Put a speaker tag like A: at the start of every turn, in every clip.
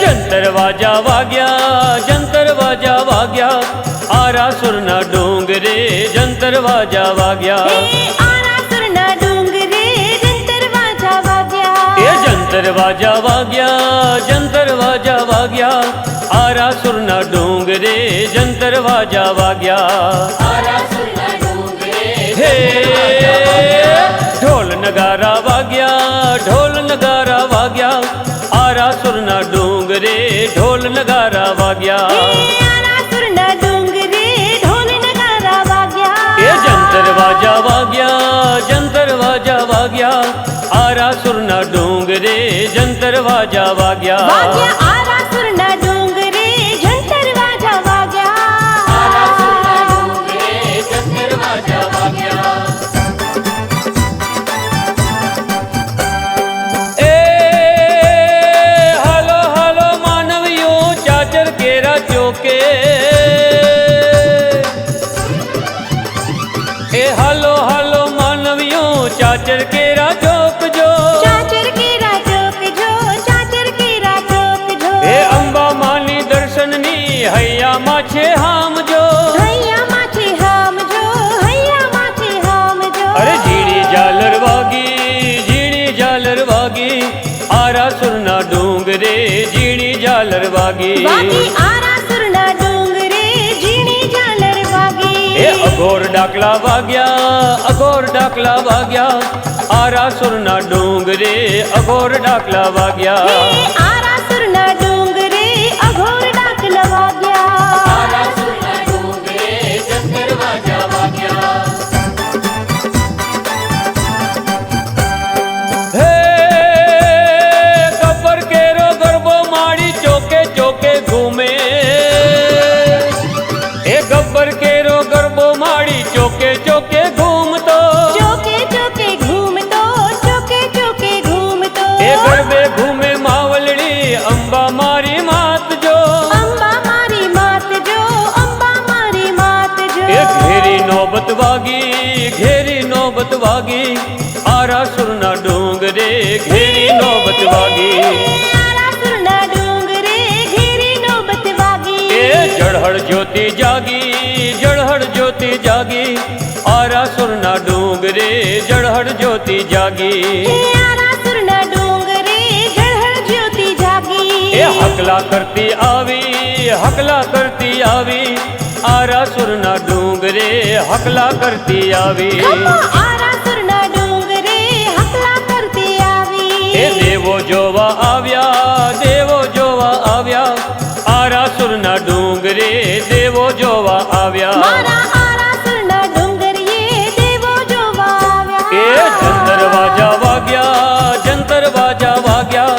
A: જંતર
B: વાજા વાગ્યા જંતર વાજા વાગ્યા. આરાસુરના ડોંગરે જંતર વાજા વાગ્યા.
C: આરાસુરના ડુંગરે જંતર વાજા વાગ્યા.
B: જંતર વાજા વાગ્યા જંતર વાજા વાગ્યા. આરાસુરના ડુંગરે જંતર વાજા વાગ્યા.
A: આરાસુરના
B: આરાસુરના ડોંગરે ઢોલ નગારા વાગ્યા.
C: આરાસુરના ડુંગરે ઢોલ નગારા વાગ્યા.
B: એ જંતર વાજા વાગ્યા જંતર વાજા વાગ્યા. આરાસુરના ડોંગરે જંતર વાજા વાગ્યા ચોકે એ હાલો હાલો માનવીઓ ચાચર કેરા ચોક જો.
C: ચાચર કેરા ચોક જો ચાચર કેરા ચોક જો.
B: એ અંબા માની દર્શનની હૈયામાં છે હામ જો.
C: હૈયા માથે હામ જો હૈયા માથે હામ
B: અરે ઝીણી ઝાલર વાગી ઝીણી ઝાલર વાગી. આરાસુરના ડુંગરે ઝીણી ઝાલર વાગી.
C: ડુંગરે ઝીણી ઝાલર વાગી.
B: એ અઘોર ડાકલા વાગ્યા અઘોર ડાકલા વાગ્યા. આરાસુરના ડુંગરે અઘોર ડાકલા વાગ્યા. વાગી આરાસુરના ડુંગરે ઘેરી નોબત વાગી.
C: આરાસુરના ડુંગરે ઘેરી નોબત વાગી.
B: એ જળહળ જ્યોતિ જાગી જળહળ જ્યોતિ જાગી. આરાસુરના ડુંગરે જળહળ જ્યોતિ જાગી. એ હકલા કરતી આવી હકલા કરતી આવી. આરાસુરના ડુંગરે હકલા કરતી આવી. એ દેવો જોવા આવ્યા દેવો જોવા આવ્યા. આરાસુરના ડુંગરે દેવો જોવા આવ્યા.
C: મારા દેવો જોવા
B: એ
C: આવ્યા
B: જંતર વાજા વાગ્યા જંતર વાજા વાગ્યા.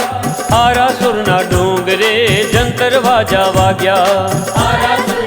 B: આરાસુરના ડુંગરે જંતર વાજા વાગ્યા.